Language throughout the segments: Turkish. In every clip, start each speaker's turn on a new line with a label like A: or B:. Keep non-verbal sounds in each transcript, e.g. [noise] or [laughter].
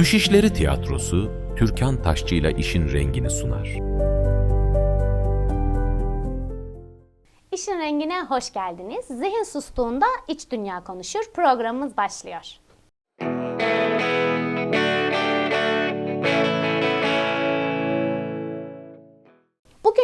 A: Düşüşleri Tiyatrosu, Türkan Taşçı ile işin rengini sunar.
B: İşin rengine hoş geldiniz. Zihin sustuğunda iç dünya konuşur. Programımız başlıyor.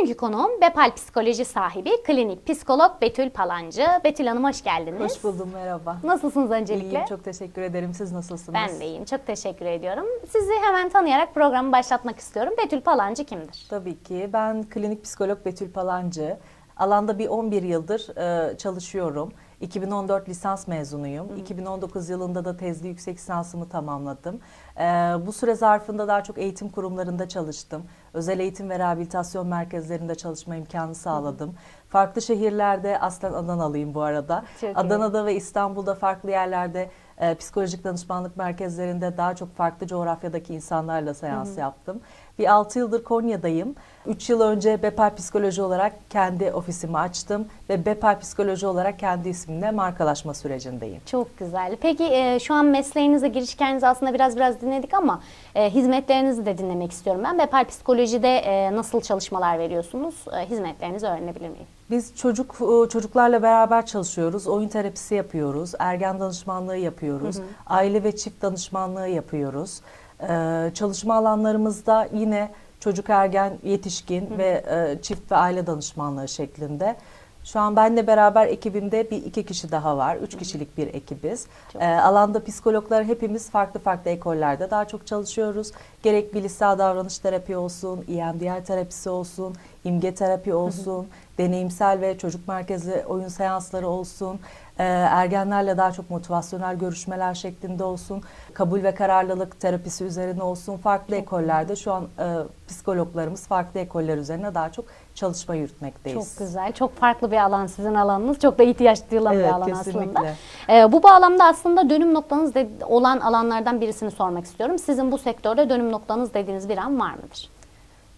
B: Bugünkü konuğum Bepal Psikoloji sahibi klinik psikolog Betül Palancı. Betül Hanım hoş geldiniz.
C: Hoş buldum, merhaba.
B: Nasılsınız öncelikle?
C: İyiyim, çok teşekkür ederim. Siz nasılsınız?
B: Ben de iyiyim. Çok teşekkür ediyorum. Sizi hemen tanıyarak programı başlatmak istiyorum. Betül Palancı kimdir?
C: Tabii ki. Ben klinik psikolog Betül Palancı. Alanda bir 11 yıldır e, çalışıyorum. 2014 lisans mezunuyum. 2019 yılında da tezli yüksek lisansımı tamamladım. E, bu süre zarfında daha çok eğitim kurumlarında çalıştım. Özel eğitim ve rehabilitasyon merkezlerinde çalışma imkanı sağladım. Farklı şehirlerde, aslen Adanalıyım bu arada.
B: Çok iyi.
C: Adana'da ve İstanbul'da farklı yerlerde e, psikolojik danışmanlık merkezlerinde daha çok farklı coğrafyadaki insanlarla seans yaptım. Bir 6 yıldır Konya'dayım. 3 yıl önce Bepar Psikoloji olarak kendi ofisimi açtım ve Bepar Psikoloji olarak kendi ismimle markalaşma sürecindeyim.
B: Çok güzel. Peki e, şu an mesleğinize giriş hikayenizi aslında biraz biraz dinledik ama e, hizmetlerinizi de dinlemek istiyorum ben. Bepal Psikoloji'de e, nasıl çalışmalar veriyorsunuz? E, hizmetlerinizi öğrenebilir miyim?
C: Biz çocuk e, çocuklarla beraber çalışıyoruz. Oyun terapisi yapıyoruz. Ergen danışmanlığı yapıyoruz. Aile ve çift danışmanlığı yapıyoruz. Ee, çalışma alanlarımızda yine çocuk, ergen, yetişkin ve e, çift ve aile danışmanlığı şeklinde. Şu an benle beraber ekibimde bir iki kişi daha var. Üç kişilik bir ekibiz.
B: Çok
C: Ee, alanda psikologlar hepimiz farklı farklı ekollerde daha çok çalışıyoruz. Gerek bilişsel davranış terapi olsun, EMDR terapisi olsun, imge terapi olsun, deneyimsel ve çocuk merkezli oyun seansları olsun, e, ergenlerle daha çok motivasyonel görüşmeler şeklinde olsun, kabul ve kararlılık terapisi üzerine olsun, farklı ekollerde şu an e, psikologlarımız farklı ekoller üzerine daha çok çalışma yürütmekteyiz.
B: Çok güzel. Çok farklı bir alan sizin alanınız. Çok da ihtiyaç duyulan bir
C: Evet,
B: alan
C: kesinlikle.
B: aslında. Ee, bu bağlamda aslında dönüm noktanız de- olan alanlardan birisini sormak istiyorum. Sizin bu sektörde dönüm noktanız dediğiniz bir an var mıdır?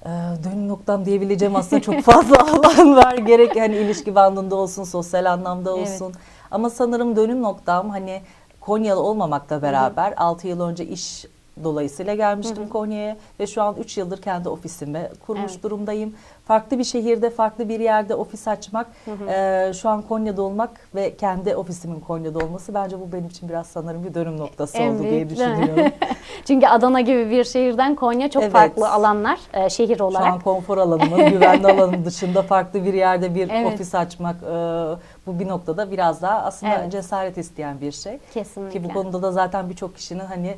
C: Ee, dönüm noktam diyebileceğim aslında çok fazla [laughs] alan var. Gerek hani ilişki bandında olsun, sosyal anlamda
B: Evet.
C: Ama sanırım dönüm noktam hani Konyalı olmamakla beraber 6 yıl önce iş dolayısıyla gelmiştim Konya'ya ve şu an 3 yıldır kendi ofisimi kurmuş
B: Evet.
C: durumdayım. Farklı bir şehirde, farklı bir yerde ofis açmak, e, şu an Konya'da olmak ve kendi ofisimin Konya'da olması bence bu benim için biraz sanırım bir dönüm noktası
B: En
C: oldu diye
B: büyük,
C: düşünüyorum. [laughs]
B: Çünkü Adana gibi bir şehirden Konya çok
C: Evet.
B: farklı alanlar e, şehir
C: Şu
B: olarak.
C: an konfor [laughs] alanımın, güvenli alanım dışında farklı bir yerde bir
B: Evet.
C: ofis açmak e, bu bir noktada biraz daha aslında
B: Evet.
C: cesaret isteyen bir şey.
B: Kesinlikle.
C: Ki bu konuda da zaten birçok kişinin hani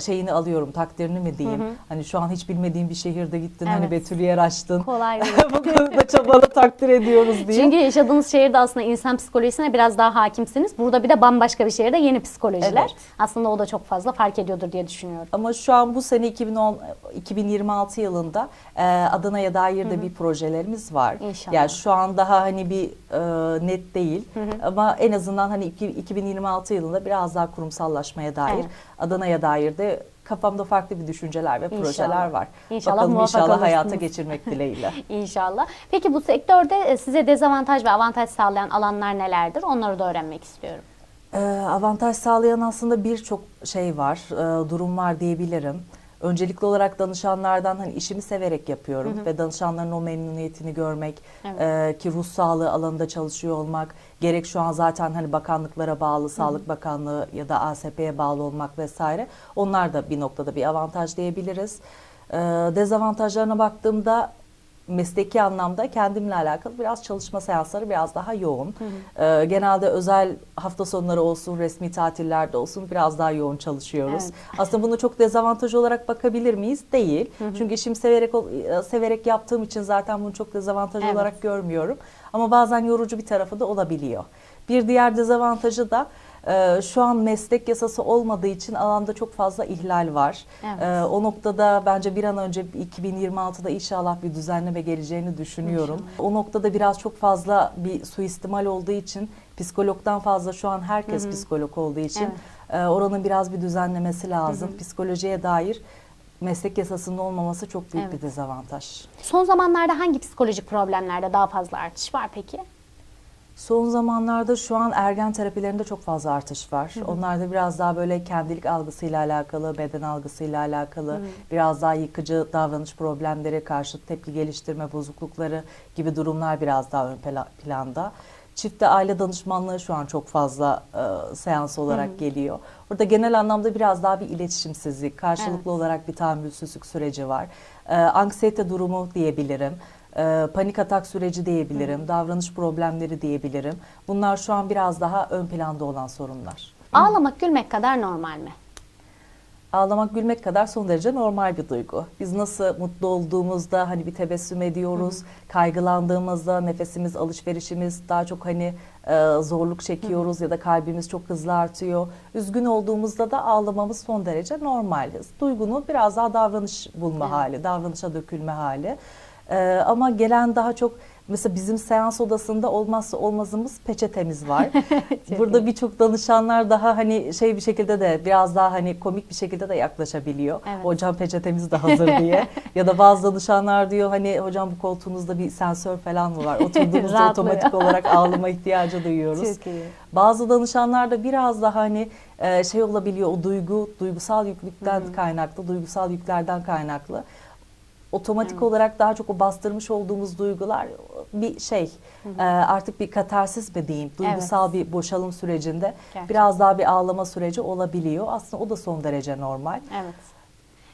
C: şeyini alıyorum, takdirini mi diyeyim. Hani şu an hiç bilmediğin bir şehirde gittin, hani
B: Evet.
C: Betül'ü yer açtın.
B: Kolay [laughs] değil.
C: bu konuda çabalı takdir ediyoruz diye.
B: Çünkü yaşadığınız şehirde aslında insan psikolojisine biraz daha hakimsiniz. Burada bir de bambaşka bir şehirde yeni psikolojiler.
C: Evet.
B: Aslında o da çok fazla fark ediyordur diye düşünüyorum.
C: Ama şu an bu sene 2010 2026 yılında e, Adana'ya dair de bir projelerimiz var.
B: İnşallah.
C: Yani şu an daha hani bir e, net değil ama en azından hani iki- 2026 yılında biraz daha kurumsallaşmaya dair,
B: Evet.
C: Adana'ya dair de kafamda farklı bir düşünceler ve projeler
B: İnşallah.
C: var.
B: İnşallah
C: Bakalım inşallah hayata
B: olursunuz. [laughs]
C: geçirmek dileğiyle.
B: İnşallah. Peki bu sektörde e, size dezavantaj ve avantaj sağlayan alanlar nelerdir? Onları da öğrenmek istiyorum.
C: Ee, avantaj sağlayan aslında birçok şey var, e, durum var diyebilirim. Öncelikli olarak danışanlardan hani işimi severek yapıyorum ve danışanların o memnuniyetini görmek,
B: Evet.
C: e, ki ruh sağlığı alanında çalışıyor olmak, gerek şu an zaten hani bakanlıklara bağlı, Sağlık Bakanlığı ya da ASP'ye bağlı olmak vesaire. Onlar da bir noktada bir avantaj diyebiliriz. Ee, dezavantajlarına baktığımda mesleki anlamda kendimle alakalı biraz çalışma seansları biraz daha yoğun. Ee, genelde özel hafta sonları olsun, resmi tatillerde olsun biraz daha yoğun çalışıyoruz.
B: Evet.
C: Aslında bunu çok dezavantaj olarak bakabilir miyiz? Değil. Çünkü işimi severek e, severek yaptığım için zaten bunu çok dezavantaj
B: Evet.
C: olarak görmüyorum. Ama bazen yorucu bir tarafı da olabiliyor. Bir diğer dezavantajı da e, şu an meslek yasası olmadığı için alanda çok fazla ihlal var.
B: Evet.
C: E, o noktada bence bir an önce 2026'da inşallah bir düzenleme geleceğini düşünüyorum. O noktada biraz çok fazla bir suistimal olduğu için psikologdan fazla şu an herkes psikolog olduğu için e, oranın biraz bir düzenlemesi lazım. Psikolojiye dair meslek yasasının olmaması çok büyük
B: Evet.
C: bir dezavantaj.
B: Son zamanlarda hangi psikolojik problemlerde daha fazla artış var peki?
C: Son zamanlarda şu an ergen terapilerinde çok fazla artış var. Onlarda biraz daha böyle kendilik algısıyla alakalı, beden algısıyla alakalı, biraz daha yıkıcı davranış problemleri, karşı tepki geliştirme bozuklukları gibi durumlar biraz daha ön pla- planda. Çifte aile danışmanlığı şu an çok fazla e, seans olarak geliyor. Burada genel anlamda biraz daha bir iletişimsizlik, karşılıklı
B: Evet.
C: olarak bir tahammülsüzlük süreci var. E, anksiyete durumu diyebilirim. E, panik atak süreci diyebilirim, davranış problemleri diyebilirim. Bunlar şu an biraz daha ön planda olan sorunlar.
B: Ağlamak, gülmek kadar normal mi?
C: Ağlamak, gülmek kadar son derece normal bir duygu. Biz nasıl mutlu olduğumuzda hani bir tebessüm ediyoruz, kaygılandığımızda nefesimiz, alışverişimiz daha çok hani e, zorluk çekiyoruz ya da kalbimiz çok hızlı artıyor. Üzgün olduğumuzda da ağlamamız son derece normal. Duygunun biraz daha davranış bulma
B: Evet.
C: hali, davranışa dökülme hali. E, ama gelen daha çok mesela bizim seans odasında olmazsa olmazımız peçetemiz var. [laughs] Burada birçok danışanlar daha hani şey bir şekilde de biraz daha hani komik bir şekilde de yaklaşabiliyor.
B: Evet.
C: Hocam peçetemiz de hazır diye. [laughs] ya da bazı danışanlar diyor hani hocam bu koltuğunuzda bir sensör falan mı var? Oturduğumuzda [laughs] otomatik olarak ağlama ihtiyacı duyuyoruz.
B: Çok iyi.
C: Bazı danışanlar da biraz daha hani şey olabiliyor o duygu, duygusal yüklükten kaynaklı, duygusal yüklerden kaynaklı. Otomatik
B: Evet.
C: olarak daha çok o bastırmış olduğumuz duygular bir şey e, artık bir katarsis mi diyeyim duygusal bir boşalım sürecinde
B: Gerçekten.
C: biraz daha bir ağlama süreci olabiliyor. Aslında o da son derece normal.
B: Evet.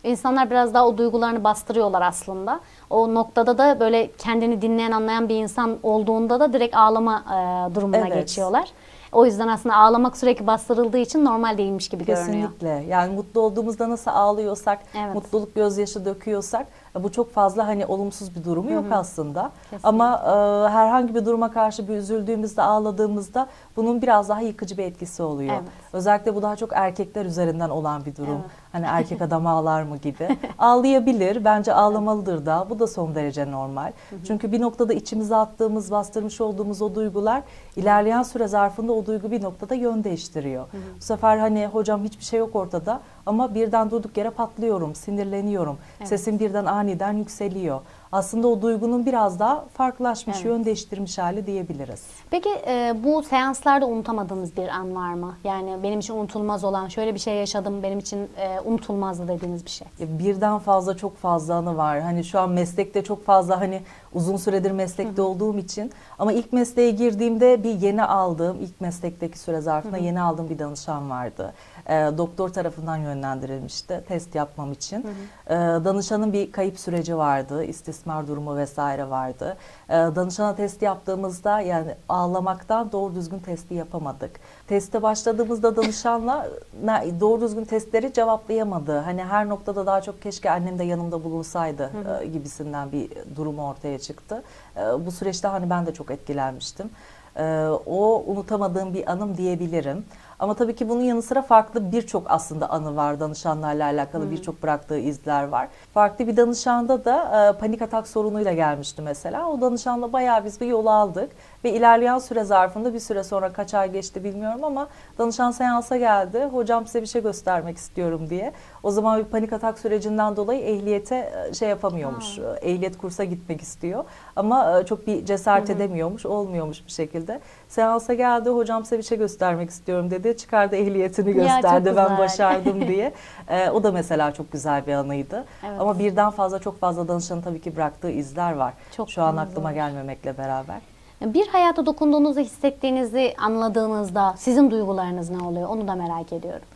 B: İnsanlar biraz daha o duygularını bastırıyorlar aslında. O noktada da böyle kendini dinleyen, anlayan bir insan olduğunda da direkt ağlama e, durumuna
C: Evet.
B: geçiyorlar. O yüzden aslında ağlamak sürekli bastırıldığı için normal değilmiş gibi görünüyor.
C: Kesinlikle. Yani mutlu olduğumuzda nasıl ağlıyorsak,
B: Evet.
C: mutluluk gözyaşı döküyorsak bu çok fazla hani olumsuz bir durumu yok aslında.
B: Kesinlikle.
C: Ama e, herhangi bir duruma karşı bir üzüldüğümüzde, ağladığımızda bunun biraz daha yıkıcı bir etkisi oluyor.
B: Evet.
C: Özellikle bu daha çok erkekler üzerinden olan bir durum.
B: Evet.
C: Hani erkek [laughs] adam ağlar mı gibi. Ağlayabilir. Bence ağlamalıdır da. Bu da son derece normal. Çünkü bir noktada içimize attığımız, bastırmış olduğumuz o duygular ilerleyen süre zarfında o duygu bir noktada yön değiştiriyor. Bu sefer hani hocam hiçbir şey yok ortada ama birden durduk yere patlıyorum, sinirleniyorum. Sesim birden aniden yükseliyor. Aslında o duygunun biraz daha farklılaşmış,
B: Evet.
C: yön değiştirmiş hali diyebiliriz.
B: Peki e, bu seanslarda unutamadığınız bir an var mı? Yani benim için unutulmaz olan, şöyle bir şey yaşadım, benim için e, unutulmazdı dediğiniz bir şey.
C: Ya Birden fazla çok fazla anı var. Hani şu an meslekte çok fazla hani uzun süredir meslekte olduğum için ama ilk mesleğe girdiğimde bir yeni aldığım ilk meslekteki süre zarfında yeni aldığım bir danışan vardı. Ee, doktor tarafından yönlendirilmişti test yapmam için. Ee, danışanın bir kayıp süreci vardı, istismar durumu vesaire vardı. Ee, danışana test yaptığımızda yani ağlamaktan doğru düzgün testi yapamadık. Teste başladığımızda danışanla na- doğru düzgün testleri cevaplayamadı. Hani her noktada daha çok keşke annem de yanımda bulunsaydı e, gibisinden bir durum ortaya çıktı. E, Bu süreçte hani ben de çok etkilenmiştim. E, O unutamadığım bir anım diyebilirim. Ama tabii ki bunun yanı sıra farklı birçok aslında anı var. Danışanlarla alakalı birçok bıraktığı izler var. Farklı bir danışanda da e, panik atak sorunuyla gelmişti mesela. O danışanla bayağı biz bir yol aldık. Ve ilerleyen süre zarfında bir süre sonra kaç ay geçti bilmiyorum ama danışan seansa geldi. Hocam size bir şey göstermek istiyorum diye. O zaman bir panik atak sürecinden dolayı ehliyete e, şey yapamıyormuş. E, Ehliyet kursa gitmek istiyor. Ama e, çok bir cesaret edemiyormuş. Olmuyormuş bir şekilde. Seansa geldi. Hocam size bir şey göstermek istiyorum dedi. Çıkardı ehliyetini
B: Ya,
C: gösterdi. ben
B: güzel.
C: başardım [laughs] diye. E, o da mesela çok güzel bir anıydı.
B: Evet.
C: Ama birden fazla çok fazla danışanın tabii ki bıraktığı izler var.
B: Çok
C: Şu an aklıma
B: var.
C: gelmemekle beraber.
B: Bir hayata dokunduğunuzu hissettiğinizi anladığınızda sizin duygularınız ne oluyor? Onu da merak ediyorum.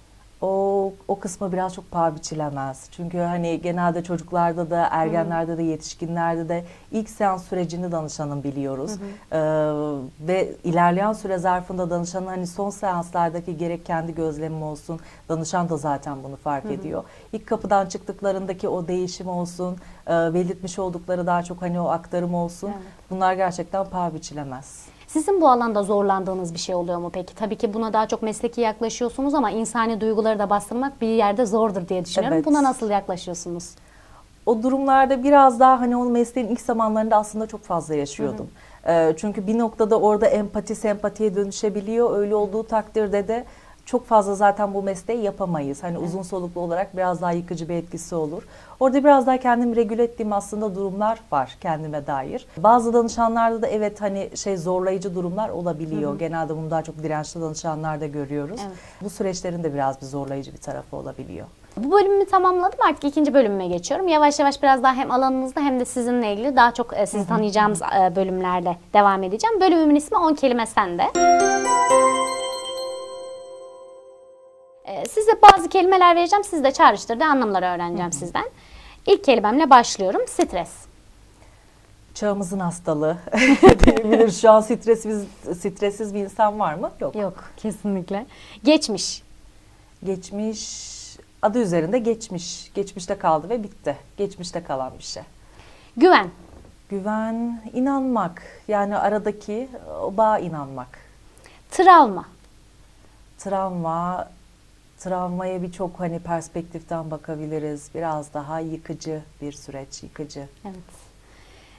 C: O, o kısmı biraz çok paha biçilemez. Çünkü hani genelde çocuklarda da, ergenlerde de, yetişkinlerde de ilk seans sürecini danışanın biliyoruz. Ee, ve ilerleyen süre zarfında danışanın hani son seanslardaki gerek kendi gözlemim olsun, danışan da zaten bunu fark ediyor. İlk kapıdan çıktıklarındaki o değişim olsun, e, belirtmiş oldukları daha çok hani o aktarım olsun.
B: Evet.
C: Bunlar gerçekten paha biçilemez.
B: Sizin bu alanda zorlandığınız bir şey oluyor mu peki? Tabii ki buna daha çok mesleki yaklaşıyorsunuz ama insani duyguları da bastırmak bir yerde zordur diye düşünüyorum.
C: Evet.
B: Buna nasıl yaklaşıyorsunuz?
C: o durumlarda biraz daha hani o mesleğin ilk zamanlarında aslında çok fazla yaşıyordum. Ee, çünkü bir noktada orada empati sempatiye dönüşebiliyor. Öyle olduğu takdirde de çok fazla zaten bu mesleği yapamayız. Hani uzun soluklu olarak biraz daha yıkıcı bir etkisi olur. Orada biraz daha kendimi regüle ettiğim aslında durumlar var kendime dair. Bazı danışanlarda da evet hani şey zorlayıcı durumlar olabiliyor. Genelde bunu daha çok dirençli danışanlarda görüyoruz.
B: Evet.
C: Bu süreçlerin de biraz bir zorlayıcı bir tarafı olabiliyor.
B: Bu bölümümü tamamladım artık ikinci bölümüme geçiyorum. Yavaş yavaş biraz daha hem alanınızda hem de sizinle ilgili daha çok e, sizi tanıyacağımız e, bölümlerde devam edeceğim. Bölümümün ismi 10 kelime sende. E, Size bazı kelimeler vereceğim. Siz de çağrıştırdığı anlamları öğreneceğim sizden. İlk kelimemle başlıyorum. Stres.
C: Çağımızın hastalığı [laughs] diyebiliriz. Şu an stressiz, stressiz bir insan var mı? Yok.
B: Yok kesinlikle. Geçmiş.
C: Geçmiş, adı üzerinde geçmiş. Geçmişte kaldı ve bitti. Geçmişte kalan bir şey.
B: Güven.
C: Güven, inanmak. Yani aradaki o bağa inanmak.
B: Travma.
C: Travma, travmaya birçok hani perspektiften bakabiliriz. Biraz daha yıkıcı bir süreç, yıkıcı.
B: Evet.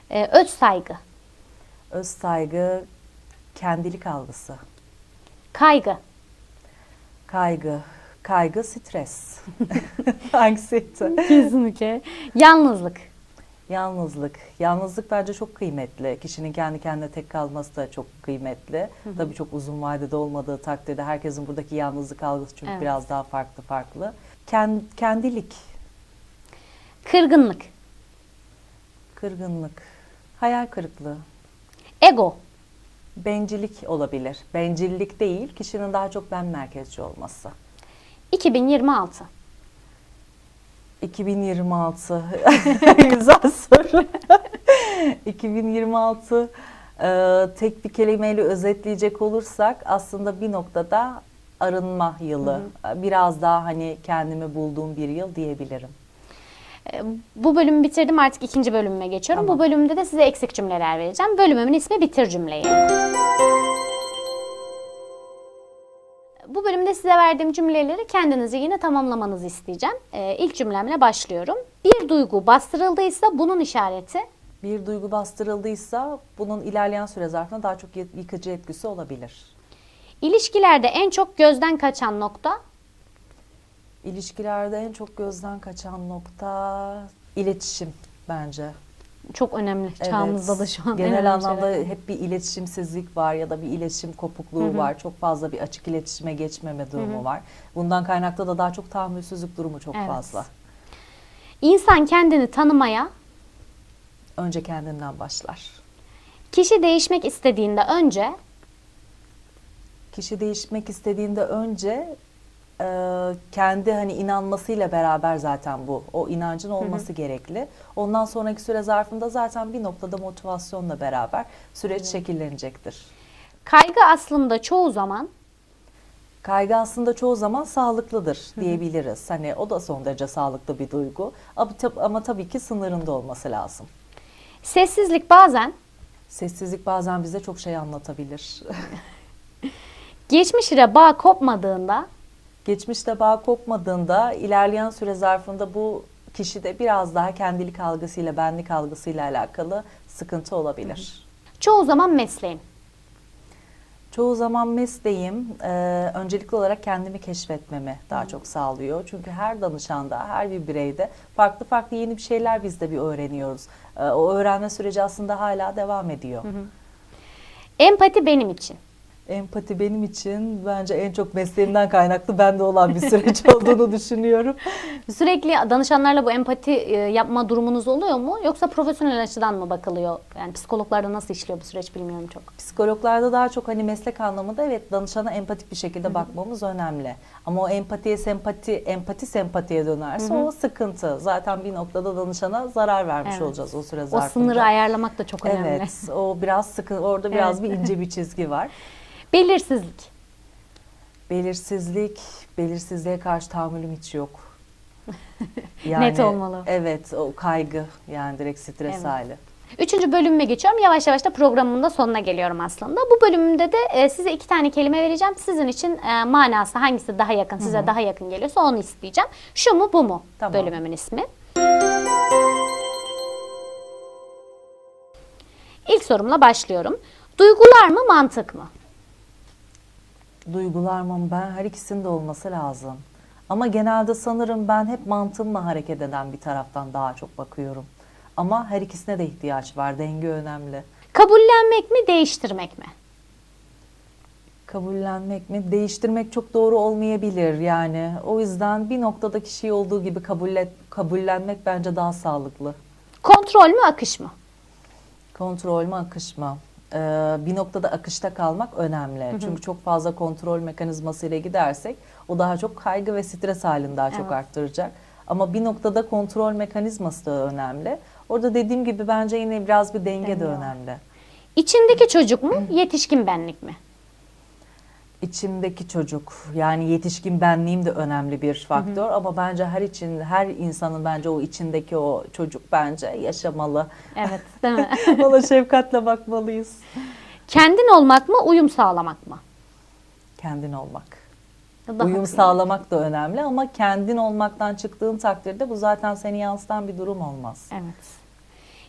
B: E, öz saygı.
C: Öz saygı, kendilik algısı.
B: Kaygı.
C: Kaygı, kaygı, stres. [laughs] Anksiyete.
B: Kesinlikle. Yalnızlık.
C: Yalnızlık. Yalnızlık bence çok kıymetli. Kişinin kendi kendine tek kalması da çok kıymetli. Tabii çok uzun vadede olmadığı takdirde herkesin buradaki yalnızlık algısı çünkü
B: Evet.
C: biraz daha farklı farklı. Kend, kendilik,
B: Kırgınlık.
C: kırgınlık, hayal kırıklığı,
B: Ego.
C: bencillik olabilir. Bencillik değil, kişinin daha çok ben merkezci olması.
B: 2026.
C: 2026 [laughs] güzel soru. [laughs] 2026 e, tek bir kelimeyle özetleyecek olursak aslında bir noktada arınma yılı. Biraz daha hani kendimi bulduğum bir yıl diyebilirim.
B: E, Bu bölümü bitirdim artık ikinci bölümüme geçiyorum.
C: Tamam.
B: Bu bölümde de size eksik cümleler vereceğim. Bölümümün ismi bitir cümleyi. Bu bölümde size verdiğim cümleleri kendinizi yine tamamlamanızı isteyeceğim. E, ilk cümlemle başlıyorum. Bir duygu bastırıldıysa bunun işareti
C: Bir duygu bastırıldıysa bunun ilerleyen süre zarfında daha çok yı- yıkıcı etkisi olabilir.
B: ilişkilerde en çok gözden kaçan nokta
C: İlişkilerde en çok gözden kaçan nokta iletişim bence.
B: Çok önemli. Çağımızda
C: Evet.
B: da şu an en
C: genel anlamda
B: şeyler.
C: hep bir iletişimsizlik var ya da bir iletişim kopukluğu var. Çok fazla bir açık iletişime geçmeme durumu var. Bundan kaynaklı da daha çok tahammülsüzlük durumu çok
B: Evet.
C: fazla.
B: İnsan kendini tanımaya,
C: Önce kendinden başlar.
B: kişi değişmek istediğinde önce
C: Kişi değişmek istediğinde önce e, kendi hani inanmasıyla beraber zaten bu o inancın olması gerekli. Ondan sonraki süre zarfında zaten bir noktada motivasyonla beraber süreç şekillenecektir.
B: kaygı aslında çoğu zaman
C: Kaygı aslında çoğu zaman sağlıklıdır diyebiliriz. Hani o da son derece sağlıklı bir duygu. Ama, ama tabii ki sınırında olması lazım.
B: sessizlik bazen
C: Sessizlik bazen bize çok şey anlatabilir. [laughs]
B: geçmiş ile bağ kopmadığında
C: Geçmişte bağ kopmadığında ilerleyen süre zarfında bu kişide biraz daha kendilik algısıyla, benlik algısıyla alakalı sıkıntı olabilir.
B: çoğu zaman mesleğim.
C: Çoğu zaman mesleğim e, öncelikli olarak kendimi keşfetmemi daha çok sağlıyor. Çünkü her danışanda, her bir bireyde farklı farklı yeni bir şeyler biz de bir öğreniyoruz. E, o öğrenme süreci aslında hala devam ediyor.
B: Empati benim için.
C: Empati benim için bence en çok mesleğimden kaynaklı bende olan bir süreç [laughs] olduğunu düşünüyorum.
B: Sürekli danışanlarla bu empati e, yapma durumunuz oluyor mu? Yoksa profesyonel açıdan mı bakılıyor? Yani psikologlarda nasıl işliyor bu süreç bilmiyorum çok.
C: Psikologlarda daha çok hani meslek anlamında evet danışana empatik bir şekilde bakmamız önemli. Ama o empatiye sempati, empati sempatiye dönerse o sıkıntı. Zaten bir noktada danışana zarar vermiş
B: Evet.
C: olacağız o süre
B: O
C: zarfında.
B: sınırı ayarlamak da çok önemli.
C: Evet, o biraz sıkı, orada biraz
B: Evet.
C: bir ince bir [laughs] çizgi var.
B: Belirsizlik.
C: Belirsizlik, belirsizliğe karşı tahammülüm hiç yok. [laughs]
B: Net olmalı.
C: Evet, o kaygı yani direkt stres
B: Evet.
C: hali.
B: Üçüncü bölümüme geçiyorum. Yavaş yavaş da programımın da sonuna geliyorum aslında. Bu bölümümde de e, size iki tane kelime vereceğim. Sizin için e, manası hangisi daha yakın, size daha yakın geliyorsa onu isteyeceğim. Şu mu bu mu
C: Tamam.
B: bölümümün ismi. İlk sorumla başlıyorum. Duygular mı mantık mı?
C: Duygular mı? Ben her ikisinin de olması lazım. Ama genelde sanırım ben hep mantığımla hareket eden bir taraftan daha çok bakıyorum. Ama her ikisine de ihtiyaç var. Denge önemli.
B: Kabullenmek mi, değiştirmek mi?
C: Kabullenmek mi? Değiştirmek çok doğru olmayabilir yani. O yüzden bir noktada kişiyi olduğu gibi kabullet, kabullenmek bence daha sağlıklı.
B: Kontrol mü, akış mı?
C: Kontrol mü, akış mı? Ee, bir noktada akışta kalmak önemli. Çünkü çok fazla kontrol mekanizmasıyla gidersek o daha çok kaygı ve stres halini daha çok
B: Evet.
C: arttıracak. Ama bir noktada kontrol mekanizması da önemli. Orada dediğim gibi bence yine biraz bir denge,
B: Denge
C: de önemli.
B: İçimdeki çocuk mu, yetişkin benlik mi?
C: İçimdeki çocuk yani yetişkin benliğim de önemli bir faktör ama bence her için her insanın bence o içindeki o çocuk bence yaşamalı.
B: Evet, değil mi? [laughs]
C: Ona şefkatle bakmalıyız.
B: Kendin olmak mı, uyum sağlamak mı?
C: Kendin olmak.
B: Daha
C: Uyum sağlamak da önemli ama kendin olmaktan çıktığın takdirde bu zaten seni yansıtan bir durum olmaz.
B: Evet.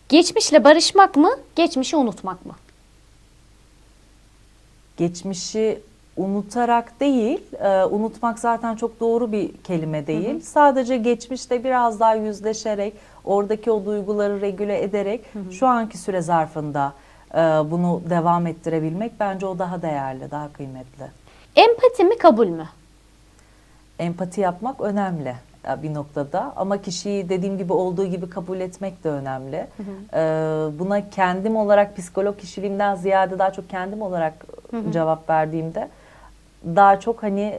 B: Geçmişle barışmak mı, geçmişi unutmak mı?
C: Geçmişi unutarak değil, e, unutmak zaten çok doğru bir kelime değil. Sadece geçmişte biraz daha yüzleşerek, oradaki o duyguları regüle ederek şu anki süre zarfında e, bunu devam ettirebilmek bence o daha değerli, daha kıymetli.
B: Empati mi, kabul mü?
C: empati yapmak önemli e, bir noktada ama kişiyi dediğim gibi olduğu gibi kabul etmek de önemli. Ee, buna kendim olarak psikolog kişiliğimden ziyade daha çok kendim olarak cevap verdiğimde daha çok hani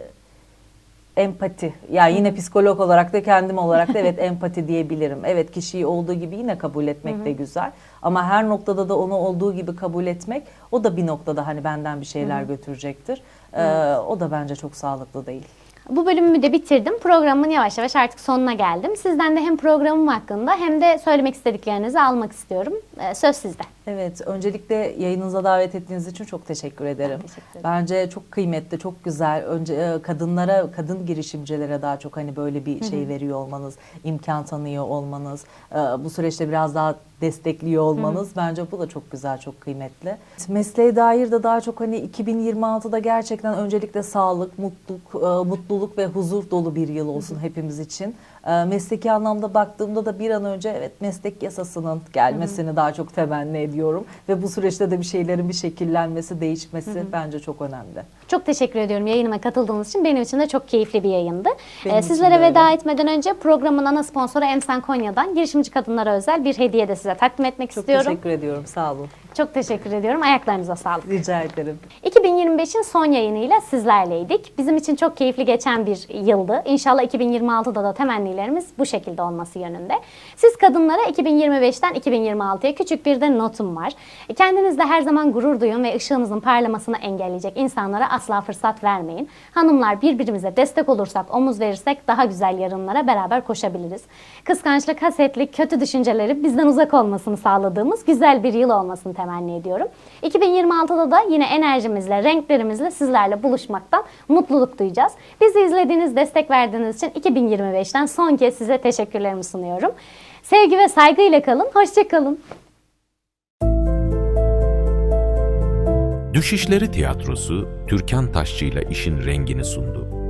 C: empati. Yani yine psikolog olarak da kendim olarak da evet empati diyebilirim. Evet kişiyi olduğu gibi yine kabul etmek de güzel. Ama her noktada da onu olduğu gibi kabul etmek o da bir noktada hani benden bir şeyler götürecektir. Ee, o da bence çok sağlıklı değil.
B: Bu bölümümü de bitirdim. Programın yavaş yavaş artık sonuna geldim. Sizden de hem programım hakkında hem de söylemek istediklerinizi almak istiyorum. Ee, söz sizde.
C: Evet, öncelikle yayınınıza davet ettiğiniz için çok teşekkür ederim.
B: Ben teşekkür ederim.
C: Bence çok kıymetli, çok güzel. Önce e, kadınlara, kadın girişimcilere daha çok hani böyle bir şey veriyor olmanız, imkan tanıyor olmanız, e, bu süreçte biraz daha destekliyor olmanız bence bu da çok güzel, çok kıymetli. Mesleğe dair de daha çok hani 2026'da gerçekten öncelikle sağlık, mutluluk, e, mutluluk ve huzur dolu bir yıl olsun hepimiz için. E, Mesleki anlamda baktığımda da bir an önce evet meslek yasasının gelmesini daha çok temenni ediyorum ve bu süreçte de bir şeylerin bir şekillenmesi, değişmesi bence çok önemli.
B: Çok teşekkür ediyorum yayınıma katıldığınız için. Benim için de çok keyifli bir yayındı.
C: Benim
B: Ee, sizlere
C: de öyle.
B: veda etmeden önce programın ana sponsoru Emsen Konya'dan girişimci kadınlara özel bir hediye de size takdim etmek
C: Çok
B: istiyorum.
C: teşekkür ediyorum. Sağ olun.
B: Çok teşekkür ediyorum. Ayaklarınıza sağlık.
C: Rica ederim.
B: 2025'in son yayınıyla sizlerleydik. Bizim için çok keyifli geçen bir yıldı. İnşallah 2026'da da temennilerimiz bu şekilde olması yönünde. Siz kadınlara 2025'ten 2026'ya küçük bir de notum var. Kendinizle her zaman gurur duyun ve ışığınızın parlamasını engelleyecek insanlara asla fırsat vermeyin. Hanımlar birbirimize destek olursak, omuz verirsek daha güzel yarınlara beraber koşabiliriz. Kıskançlık, hasetlik, kötü düşünceleri bizden uzak olmasını sağladığımız güzel bir yıl olmasını temenni ediyorum. 2026'da da yine enerjimizle, renklerimizle sizlerle buluşmaktan mutluluk duyacağız. Bizi izlediğiniz, destek verdiğiniz için 2025'ten son kez size teşekkürlerimi sunuyorum. Sevgi ve saygıyla kalın, hoşçakalın.
A: Düşüşleri Tiyatrosu Türkan Taşçı ile işin rengini sundu.